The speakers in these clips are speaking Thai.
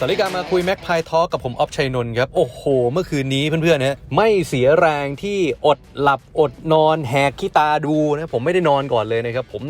สวัสดีกามาคุยแม็กพายทอกับผมออฟชัยนนท์ครับ โอ้โห เมื่อคืนนี้เพื่อนๆนะไม่เสียแรงที่อดหลับอดนอนแหกขี้ตาดูนะผมไม่ได้นอนก่อนเลยนะครับ ผม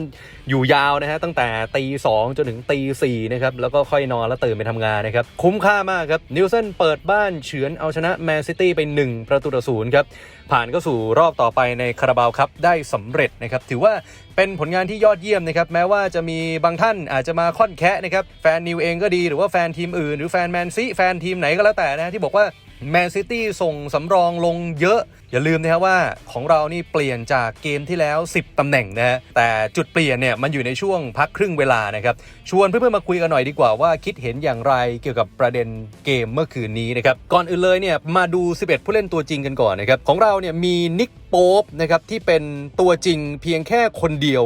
อยู่ยาวนะฮะตั้งแต่ตีสองจนถึงตีสี่นะครับ แล้วก็ค่อยนอนแล้วตื่นไปทำงานนะครับ คุ้มค่ามากครับนิวเซนเปิดบ้านเฉือนเอาชนะแมนซิตี้ไป 1 ประตูต่อศูนย์ครับ ผ่านเข้าสู่รอบต่อไปในคาราบาวครับได้สำเร็จนะครับถือว่าเป็นผลงานที่ยอดเยี่ยมนะครับแม้ว่าจะมีบางท่านอาจจะมาค่อนแคะนะครับแฟนนิวเองก็ดีหรือว่าแฟนทีมอื่น หรือแฟนแมนซีแฟนทีมไหนก็แล้วแต่นะที่บอกว่า แมนซิตี้ส่งสำรองลงเยอะ อย่าลืมนะครับว่าของเรานี่เปลี่ยนจากเกมที่แล้ว 10 ตำแหน่งนะฮะแต่จุดเปลี่ยนเนี่ยมันอยู่ในช่วงพักครึ่งเวลานะครับ ชวนเพื่อนๆมาคุยกันหน่อยดีกว่าว่าคิดเห็นอย่างไรเกี่ยวกับประเด็นเกมเมื่อคืนนี้นะครับ ก่อนอื่นเลยเนี่ยมาดู 11 ผู้เล่นตัวจริงกันก่อนนะครับ ของเราเนี่ยมีนิก โป๊ปนะครับที่เป็นตัวจริงเพียงแค่คนเดียว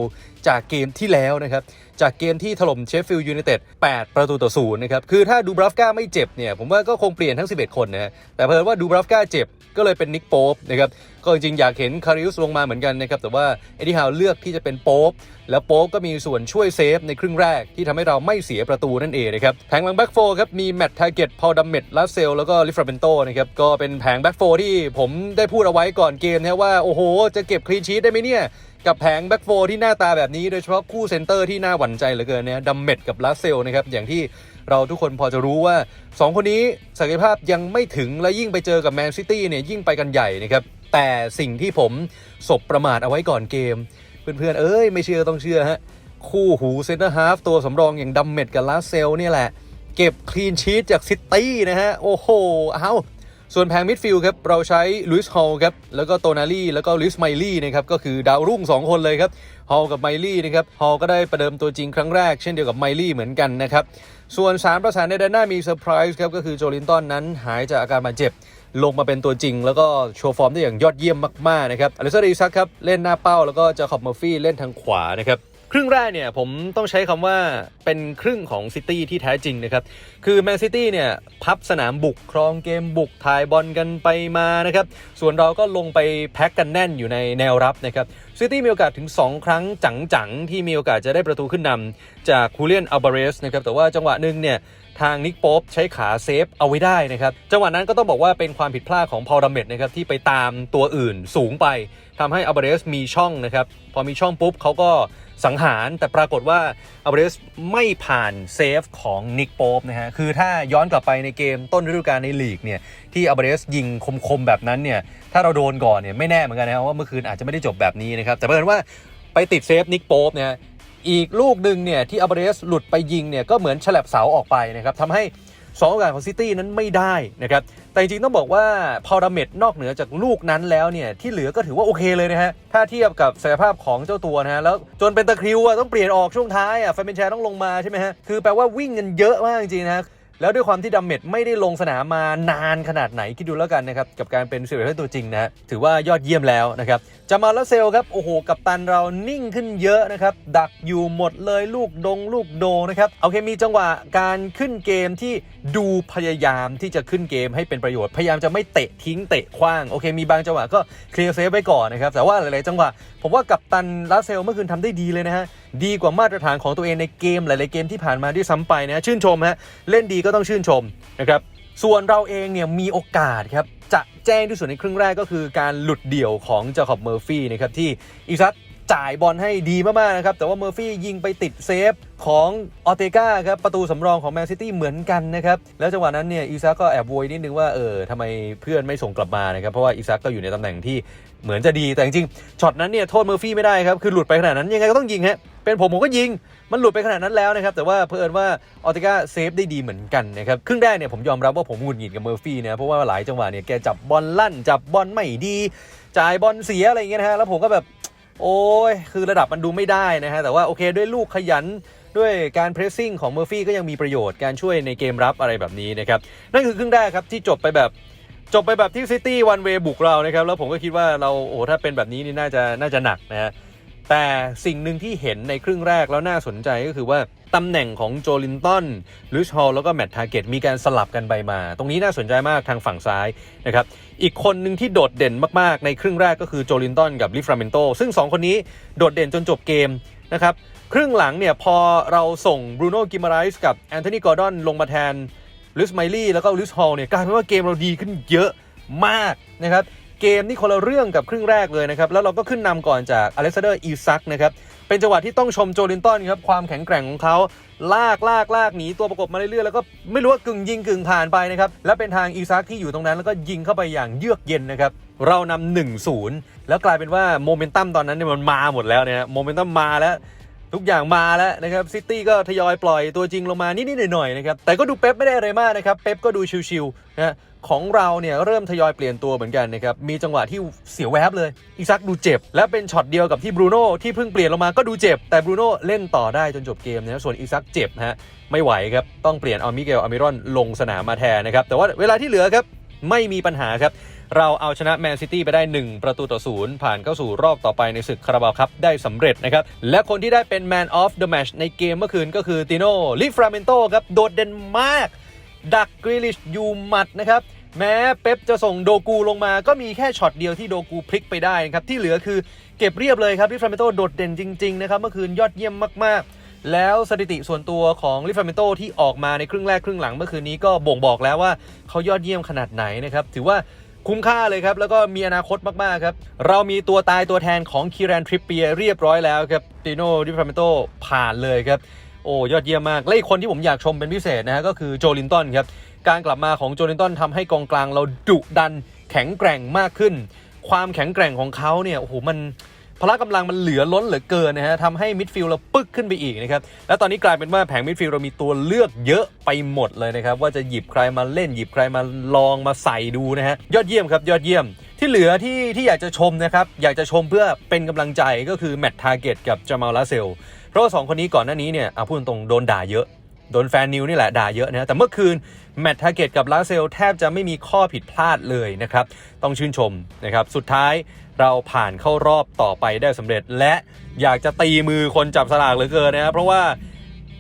จากเกมที่แล้วนะครับจากเกมที่ถล่มเชฟฟิลด์ยูไนเต็ด8ประตูต่อศูนย์นะครับคือถ้าดูบราฟก้าไม่เจ็บเนี่ยผมว่าก็คงเปลี่ยนทั้ง 11 คนนะฮะแต่เพิ่ว่าดูบราฟก้าเจ็บก็เลยเป็นนิกโป๊ปนะครับ ก็จริงอยากเห็นคาริอุสลงมาเหมือนกันนะครับแต่ว่าเอ็ดดี้ฮาวเลือกที่จะเป็นโป๊ปแล้วโป๊ปก็มีส่วนช่วยเซฟในครึ่งแรกที่ทำให้เราไม่เสียประตูนั่นเองนะครับแผงหลังแบ็กโฟครับมีแมตต์ทาเก็ตพอลดัมเมตลาเซลแล้วก็ลิฟราเบนโตนะครับก็เป็นแผงแบ็กโฟที่ผมได้พูดเอาไว้ก่อนเกมนะว่าโอ้โห จะเก็บคลีนชีตได้ไหมเนี่ยกับแผงแบ็กโฟที่หน้าตาแบบนี้โดยเฉพาะคู่เซนเตอร์ที่น่าหวั่นใจเหลือเกินนะดัมเมตกับลาเซลนะครับอย่างที่เราทุกคนพอจะรู้ว่า 2 คนนี้ศักยภาพยังไม่ถึงและยิ่งไปเจอกับแมนซิตี้เนี่ยยิ่งไปกันใหญ่นะครับ แต่สิ่งที่ผมสบประมาทเอาไว้ก่อนเกม เพื่อนๆ เอ้ย ไม่เชื่อต้องเชื่อฮะ คู่หูเซนเตอร์ฮาฟตัวสำรองอย่างดัมเมตกับลาเซลนี่แหละ เก็บคลีนชีตจากซิตี้นะฮะ โอ้โห เอาส่วนแผงมิดฟิลด์ครับ เราใช้ลุยส์ฮอลครับ แล้วก็โตนาลี่ แล้วก็ลุยส์ไมลี่นะครับ ก็คือดาวรุ่ง 2 คนเลยครับ ฮอลกับไมลี่นะครับ ฮอลก็ได้ประเดิมตัวจริงครั้งแรก เช่นเดียวกับไมลี่เหมือนกันนะครับ ส่วน 3 ประสานในด้านหน้ามีเซอร์ไพรส์ครับ ก็คือโจลินตันนั้นหายจากอาการบาดเจ็บ ลงมาเป็นตัวจริง แล้วก็โชว์ฟอร์มได้อย่างยอดเยี่ยมมากๆนะครับอลิซาดีซักครับเล่นหน้าเป้าแล้วก็จะขอบเมอร์ฟี่เล่นทางขวานะครับครึ่งแรกเนี่ยผมต้องใช้คำว่าเป็นครึ่งของซิตี้ที่แท้จริงนะครับ คือแมนซิตี้เนี่ยพับสนามบุกครองเกมบุกถ่ายบอลกันไปมานะครับ ส่วนเราก็ลงไปแพ็กกันแน่นอยู่ในแนวรับนะครับซิตี้มีโอกาสถึง 2 ครั้งจังๆ ที่มีโอกาสจะได้ประตูขึ้นนำจากคูเลียนอัลบาเรสนะครับแต่ว่าจังหวะหนึ่งเนี่ยทางนิกป๊ปใช้ขาเซฟเอาไว้ได้นะครับจังหวะนั้นก็ต้องบอกว่าเป็นความผิดพลาดของพอลดัมเมตนะครับที่ไปตามตัวอื่นสูงไปทำให้อัลบาเรสมีช่องนะครับพอมีช่องปุ๊บเขาก็สังหารแต่ปรากฏว่าอัลบาเรสไม่ผ่านเซฟของนิกโป๊ปนะฮะ คือถ้าย้อนกลับไปในเกมต้นฤดูกาลในลีกเนี่ย ที่อัลบาเรสยิงคมๆแบบนั้นเนี่ยถ้าเราโดนก่อนเนี่ยไม่แน่เหมือนกันนะว่าเมื่อคืนอาจจะไม่ได้จบแบบนี้นะครับแต่เพิ่นว่าไปติดเซฟนิกโป๊ปเนี่ยอีกลูกหนึ่งเนี่ยที่อัลเบเรสหลุดไปยิงเนี่ยก็เหมือนฉลับเสาออกไปนะครับทำให้สองโอกาสของซิตี้นั้นไม่ได้นะครับแต่จริงๆต้องบอกว่าพอดาเมดนอกเหนือจากลูกนั้นแล้วเนี่ยที่เหลือก็ถือว่าโอเคเลยนะฮะถ้าเทียบกับศักยภาพของเจ้าตัวนะฮะแล้วจนเป็นตะคริวอะต้องเปลี่ยนออกช่วงท้ายอะแฟนเป็นแชร์ต้องลงมาใช่ไหมฮะคือแปลว่าวิ่งกันเยอะมากจริงๆนะ แล้วด้วยความที่ดัมเมดไม่ได้ลงสนามมานานขนาดไหนคิดดูแล้วกันนะครับ กับการเป็นสิบเอ็ดตัวจริงนะฮะถือว่ายอดเยี่ยมแล้วนะครับจามาแลาเซลครับ โอ้โห กับตันเรานิ่งขึ้นเยอะนะครับ ดักอยู่หมดเลยลูกดงลูกโดนะครับ โอเคมีจังหวะการขึ้นเกมที่ดูพยายามที่จะขึ้นเกมให้เป็นประโยชน์ พยายามจะไม่เตะทิ้งเตะขว้าง โอเค มีบางจังหวะก็เคลียร์เซฟไว้ก่อนนะครับแต่ว่าหลาย ๆ จังหวะ ผมว่ากับตันลาเซลเมื่อคืนทำได้ดีเลยนะฮะ ดีกว่ามาตรฐานของตัวเองในเกมหลายๆเกมที่ผ่านมาด้วยซ้ำไปนะชื่นชมฮะเล่นดีก็ต้องชื่นชมนะครับส่วนเราเองเนี่ยมีโอกาสครับจะแจ้งที่สุดในครึ่งแรกก็คือการหลุดเดี่ยวของจาคอบเมอร์ฟี่นะครับที่อีซัตจ่ายบอลให้ดีมากๆนะครับแต่ว่าเมอร์ฟี่ยิงไปติดเซฟของออเตกาครับประตูสำรองของแมนซิตี้เหมือนกันนะครับแล้วจังหวะนั้นเนี่ยอีซักก็แอบโวยนิดนึงว่าเออทำไมเพื่อนไม่ส่งกลับมานะครับเพราะว่าอีซักก็อยู่ในตำแหน่งที่เหมือนจะดีแต่จริงๆช็อตนั้นเนี่ยโทษเมอร์ฟี่ไม่ได้ครับคือหลุดไปขนาดนั้นยังไงก็ต้องยิงฮะ เป็นผมผมก็ยิง มันหลุดไปขนาดนั้นแล้วนะครับ แต่ว่าเพื่อนว่าออติก้าเซฟได้ดีเหมือนกันนะครับ ครึ่งแรกเนี่ยผมยอมรับว่าผมหงุดหงิดกับเมอร์ฟี่นะ เพราะว่าหลายจังหวะเนี่ยแกจับบอลลั่น จับบอลไม่ดี จ่ายบอลเสียอะไรอย่างเงี้ยนะฮะ แล้วผมก็แบบ โอ้ย คือระดับมันดูไม่ได้นะฮะ แต่ว่าโอเคด้วยลูกขยันด้วยการเพรสซิ่งของเมอร์ฟี่ก็ยังมีประโยชน์การช่วยในเกมรับอะไรแบบนี้นะครับ นั่นคือครึ่งแรกครับที่จบไปแบบจบไปแบบที่ซิตี้วันเวบุกเรานะครับ แล้วผมก็คิดว่าเราโอ้โหถ้าเป็นแบบนี้นี่น่าจะน่าจะหนักนะฮะ แต่สิ่งหนึ่งที่เห็นในครึ่งแรกแล้วน่าสนใจก็คือว่าตำแหน่งของโจลินตันลิชฮอลแล้วก็แมตต์ทาเกตมีการสลับกันไปมา ตรงนี้น่าสนใจมากทางฝั่งซ้ายนะครับ อีกคนหนึ่งที่โดดเด่นมากๆ ในครึ่งแรกก็คือโจลินตันกับลิฟราเมนโต ซึ่ง 2 คนนี้โดดเด่นจนจบเกมนะครับครึ่งหลังเนี่ยพอเราส่งบรูโน่กิมาไรส์กับแอนโทนีกอร์ดอนลงมาแทนลิสไมลี่แล้วก็ลิสฮอลเนี่ยกลายเป็นว่าเกมเราดีขึ้นเยอะมากนะครับ เกมนี่คนละเรื่องกับครึ่งแรกเลยนะครับ แล้วเราก็ขึ้นนำก่อนจากอเล็กซานเดอร์อีซักนะครับ เป็นจังหวะที่ต้องชมโจลินตันครับ ความแข็งแกร่งของเขาลากลากลากหนีตัวประกบมาเรื่อยๆ แล้วก็ไม่รู้ว่ากึ่งยิงกึ่งผ่านไปนะครับ แล้วเป็นทางอีซักที่อยู่ตรงนั้น แล้วก็ยิงเข้าไปอย่างเยือกเย็นนะครับ เรานำหนึ่งศูนย์แล้วกลายเป็นว่าโมเมนตัมตอนนั้นเนี่ยมันมาหมดแล้วเนี่ยโมเมนตัมมาแล้วทุกอย่างมาแล้วนะครับซิตี้ก็ทยอยปล่อยตัวจริงลงมานิดๆหน่อยๆนะครับแต่ก็ดูเป๊ปไม่ได้อะไรมากนะครับเป๊ปก็ดูชิวๆนะ ของเราเนี่ยเริ่มทยอยเปลี่ยนตัวเหมือนกันนะครับ มีจังหวะที่เสียแวบเลย อีซักดูเจ็บ และเป็นช็อตเดียวกับที่บรูโน่ที่เพิ่งเปลี่ยนลงมาก็ดูเจ็บ แต่บรูโน่เล่นต่อได้จนจบเกมนะส่วนอีซักเจ็บฮะไม่ไหวครับ ต้องเปลี่ยนเอามิเกลอามิรอนลงสนามมาแทนนะครับ แต่ว่าเวลาที่เหลือครับไม่มีปัญหาครับเราเอาชนะแมนซิตี้ไปได้ 1 ประตูต่อศูนย์ผ่านเข้าสู่รอบต่อไปในศึกคาราบาวครับได้สำเร็จนะครับ และคนที่ได้เป็น Man of the Match ในเกมเมื่อคืนก็คือติโน่ลิฟราเมนโตครับ โดดเด่นมาก ดักกริลิชอยู่หมัดนะครับ แม้เป๊ปจะส่งโดกูลงมาก็มีแค่ช็อตเดียวที่โดกูพลิกไปได้นะครับ ที่เหลือคือเก็บเรียบเลยครับลิฟราเมนโตโดดเด่นจริง ๆ นะครับ เมื่อคืนยอดเยี่ยมมาก ๆ แล้วสถิติส่วนตัวของลิฟราเมนโตที่ออกมาในครึ่งแรกครึ่งหลังเมื่อคืนนี้ก็บ่งบอกแล้วว่าเขายอดเยี่ยมขนาดไหนนะครับถือว่าคุ้มค่าเลยครับ แล้วก็มีอนาคตมาก ๆ ครับ เรามีตัวตายตัวแทนของคีรันทริปเปียเรียบร้อยแล้วครับติโน่ดิฟราเมโตผ่านเลยครับ โอ้ยอดเยี่ยมมาก และอีกคนที่ผมอยากชมเป็นพิเศษนะฮะก็คือโจลินตันครับ การกลับมาของโจลินตันทำให้กองกลางเราดุดันแข็งแกร่งมากขึ้น ความแข็งแกร่งของเขาเนี่ยโอ้โหมันพละกำลังมันเหลือล้นเหลือเกินนะฮะทำให้มิดฟิลด์เราปึ๊กขึ้นไปอีกนะครับ แล้วตอนนี้กลายเป็นว่าแผงมิดฟิลด์เรามีตัวเลือกเยอะไปหมดเลยนะครับ ว่าจะหยิบใครมาเล่นหยิบใครมาลองมาใส่ดูนะฮะยอดเยี่ยมครับยอดเยี่ยม ที่เหลือที่ที่อยากจะชมนะครับ อยากจะชมเพื่อเป็นกำลังใจก็คือแมตต์ทาร์เก็ตกับจามาลลาเซล เพราะว่าสองคนนี้ก่อนหน้านี้เนี่ยเอาพูดตรงๆโดนด่าเยอะโดนแฟนนิวนี่แหละด่าเยอะนะแต่เมื่อคืน แมตต์ทาเกตกับลาเซลแทบจะไม่มีข้อผิดพลาดเลยนะครับ ต้องชื่นชมนะครับ สุดท้ายเราผ่านเข้ารอบต่อไปได้สำเร็จ และอยากจะตีมือคนจับสลากเหลือเกินนะครับ เพราะว่า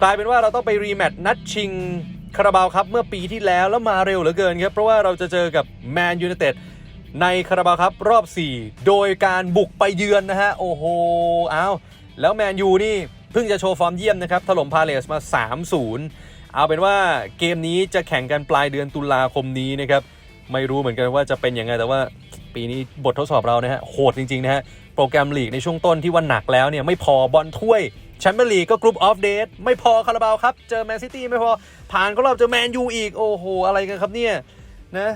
กลายเป็นว่าเราต้องไปรีแมตช์นัดชิงคาราบาวครับเมื่อปีที่แล้วแล้วมาเร็วเหลือเกินครับเพราะว่าเราจะเจอกับแมนยู i นเต็ดในคาราบาวครับรอบ 4 โดยการบุกไปเยือนนะฮะโอ้โหอ้าวแล้วแมนยูนี่ เพิ่งจะโชว์ฟอร์มเยี่ยมนะครับถล่มพาเลสมา 3-0 เอาเป็นว่าเกมนี้จะแข่งกันปลายเดือนตุลาคมนี้นะครับไม่รู้เหมือนกันว่าจะเป็นยังไงแต่ว่าปีนี้บททดสอบเรานะฮะโหดจริงๆนะฮะโปรแกรมลีกในช่วงต้นที่ว่าหนักแล้วเนี่ยไม่พอบอลถ้วยแชมเปี้ยนลีกก็กรุ๊ปออฟเดทไม่พอคาราบาวครับ เจอแมนซิตี้ไม่พอ ผ่านก็รอบเจอแมนยูอีก โอ้โห อะไรกันครับเนี่ยนะ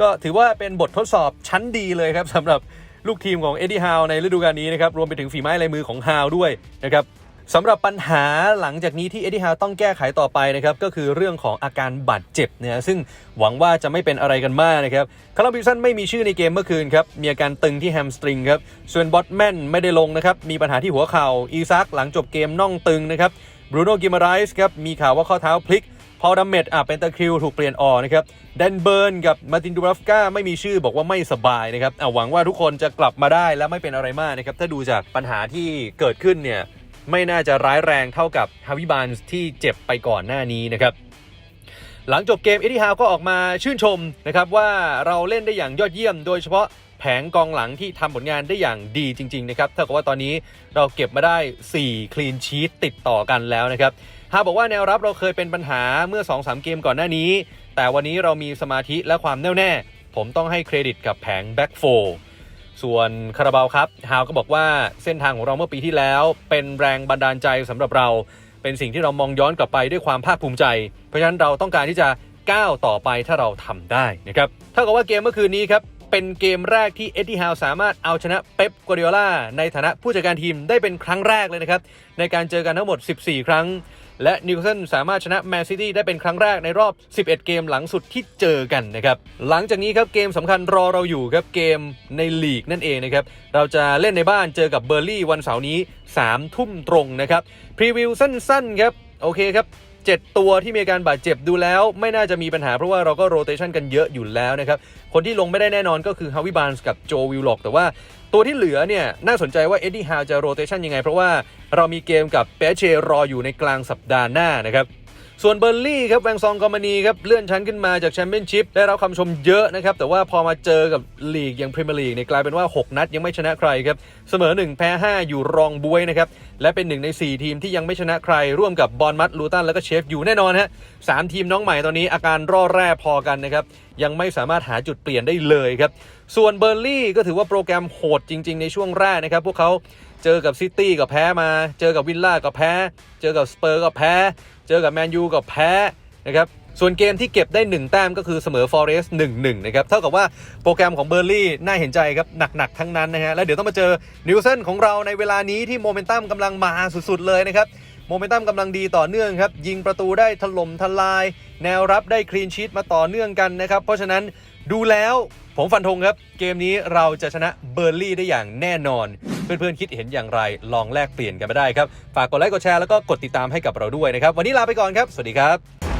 ก็ถือว่าเป็นบททดสอบชั้นดีเลยครับสำหรับลูกทีมของเอ็ดดี้ฮาวในฤดูกาลนี้นะครับ รวมไปถึงฝีไม้ลายมือของฮาวด้วยนะครับ สำหรับปัญหาหลังจากนี้ที่เอ็ดดี้ฮาวต้องแก้ไขต่อไปนะครับก็คือเรื่องของอาการบาดเจ็บเนี่ยซึ่งหวังว่าจะไม่เป็นอะไรกันมากนะครับคาร์ลบิลสันไม่มีชื่อในเกมเมื่อคืนครับมีอาการตึงที่แฮมสตริงครับส่วนบอตแมนไม่ได้ลงนะครับมีปัญหาที่หัวเข่าอีซักหลังจบเกมน่องตึงนะครับบรูโน่กิมาไรส์ครับมีข่าวว่าข้อเท้าพลิกพอดัมเมดอะเป็นตะคริวถูกเปลี่ยนออกนะครับแดนเบิร์นกับมาตินดูราฟกาไม่มีชื่อบอกว่าไม่สบายนะครับอะหวังว่าทุกคนจะกลับมาได้และไม่เป็นอะไรมากนะครับถ้าดูจากปัญหาที่เกิดขึ้นเนี่ย ไม่น่าจะร้ายแรงเท่ากับฮาวิบานที่เจ็บไปก่อนหน้านี้นะครับหลังจบเกมเอ็ดดี้ฮาวก็ออกมาชื่นชมนะครับว่าเราเล่นได้อย่างยอดเยี่ยม โดยเฉพาะแผงกองหลังที่ทำผลงานได้อย่างดีจริง ๆ นะครับเท่ากับว่าตอนนี้เราเก็บมาได้ 4 คลีนชีตติดต่อกันแล้วนะครับฮาบอกว่าแนวรับเราเคยเป็นปัญหาเมื่อ 2-3 เกมก่อนหน้านี้ แต่วันนี้เรามีสมาธิและความแน่วแน่ ผมต้องให้เครดิตกับแผงแบ็กโฟ ส่วนคาราบาวครับฮาวก็บอกว่าเส้นทางของเราเมื่อปีที่แล้ว เป็นแรงบันดาลใจสำหรับเรา เป็นสิ่งที่เรามองย้อนกลับไปด้วยความภาคภูมิใจ เพราะฉะนั้นเราต้องการที่จะก้าวต่อไปถ้าเราทำได้นะครับเท่ากับว่าเกมเมื่อคืนนี้ครับเป็นเกมแรกที่เอ็ดดี้ฮาวสามารถเอาชนะเป๊ปกัวเดียล่าในฐานะผู้จัดการทีมได้เป็นครั้งแรกเลยนะครับในการเจอกันทั้งหมด 14 ครั้ง และนิวคาสเซิลสามารถชนะแมนซิตี้ได้เป็นครั้งแรกในรอบ 11 เกมหลังสุดที่เจอกันนะครับหลังจากนี้ครับเกมสำคัญรอเราอยู่ครับเกมในลีกนั่นเองนะครับเราจะเล่นในบ้านเจอกับเบอร์ลี่วันเสาร์นี้3ทุ่มตรงนะครับพรีวิวสั้นๆครับโอเคครับ 7 ตัวที่มีอาการบาดเจ็บดูแล้ว ไม่น่าจะมีปัญหาเพราะว่าเราก็โรเตชันกันเยอะอยู่แล้วนะครับ คนที่ลงไม่ได้แน่นอนก็คือฮาวิบานส์กับโจวิลล็อกแต่ว่าตัวที่เหลือเนี่ยน่าสนใจว่าเอ็ดดี้ฮาวจะโรเตชันยังไง เพราะว่าเรามีเกมกับเปเชรออยู่ในกลางสัปดาห์หน้านะครับ ส่วนเบอร์ลี่ครับแวงซองกอมานีครับเลื่อนชั้นขึ้นมาจากแชมเปี้ยนชิพได้รับคำชมเยอะนะครับแต่ว่าพอมาเจอกับลีกอย่างพรีเมียร์ลีกเนี่ยกลายเป็นว่า 6 นัดยังไม่ชนะใครครับเสมอ 1 แพ้ 5 อยู่รองบวยนะครับและเป็นหนึ่งใน 4 ทีมที่ยังไม่ชนะใคร ร่วมกับบอลมัดลูตันแล้วก็เชฟอยู่แน่นอนฮะสามทีมน้องใหม่ตอนนี้อาการร่อแร่พอกันนะครับ ยังไม่สามารถหาจุดเปลี่ยนได้เลยครับ ส่วนเบอร์ลี่ก็ถือว่าโปรแกรมโหดจริง ๆ ในช่วงแรกนะครับ พวกเขาเจอกับซิตี้ก็แพ้มา เจอกับวิลล่าก็แพ้ เจอกับสเปอร์ก็แพ้ เจอกับแมนยูก็แพ้นะครับส่วนเกมที่เก็บได้ 1 แต้มก็คือเสมอฟอเรสต์1-1นะครับ เท่ากับว่าโปรแกรมของเบอร์ลี่น่าเห็นใจครับ หนัก ๆ ทั้งนั้นนะฮะ แล้วเดี๋ยวต้องมาเจอนิวเซนของเราในเวลานี้ที่โมเมนตัมกำลังมาสุด ๆ เลยนะครับ โมเมนตัมกำลังดีต่อเนื่องครับ ยิงประตูได้ถล่มทลาย แนวรับได้คลีนชีตมาต่อเนื่องกันนะครับ เพราะฉะนั้นดูแล้วผมฟันธงครับ เกมนี้เราจะชนะเบอร์ลี่ได้อย่างแน่นอน เพื่อนๆคิดเห็นอย่างไรลองแลกเปลี่ยนกันมาได้ครับ ฝากกดไลค์กดแชร์แล้วก็กดติดตามให้กับเราด้วยนะครับ วันนี้ลาไปก่อนครับ สวัสดีครับ